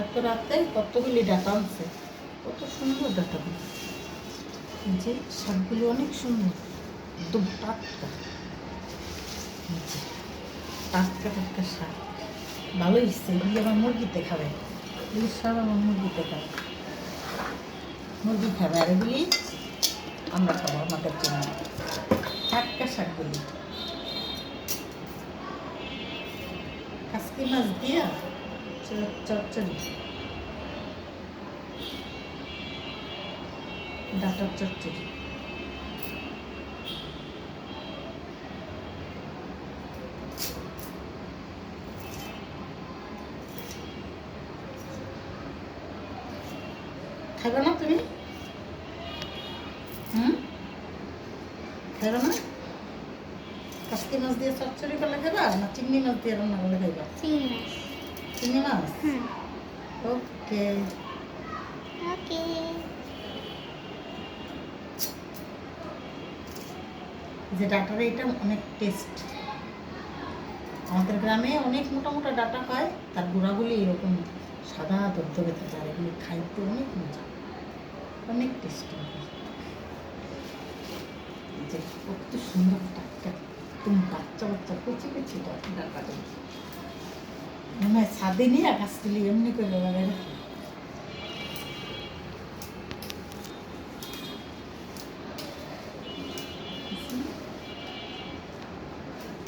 এত রাতে কতগুলি ডাটা আছে কত সুন্দর ডাটাগুলো যে শাকগুলি অনেক সুন্দর। একদম টাটকা। টাটকা টাটকা শাক। ভালো ইচ্ছে এগুলি আমার মুরগিতে খাবে। এগুলি সব আমার মুরগিতে খাবে। মুরগি খাবে। আর এগুলি আমরা খাব আমাদের জন্য। টাটকা শাকগুলি। কাসকি মাছ দিয়া চচ্চড়ি। ডাটার চচ্চড়ি খাবে না তুমি? হুম? খাবে না? কাসকি মাছ দিয়ে চচ্চড়ি করলে খাবা না চিংড়ি মাছ দিয়ে রান্না করলে খাইবা? চিংড়ি মাছ মাছ হুম ওকে ওকে যে ডাটার এটা অনেক টেস্ট আমাদের গ্রামে অনেক মোটা মোটা ডাটা হয় তার গুঁড়াগুলি এরকম সাদা দরদরে থাকে আর এগুলি খাইতে অনেক মজা। অনেক টেস্টি যে কত সুন্দর টাটকা তুমি বাচ্চা বাচ্চা কচি কচি ডাটা ডাটাগুলি মনে ছাদে নিয়ে গাছগুলি এমনি করে লাগাই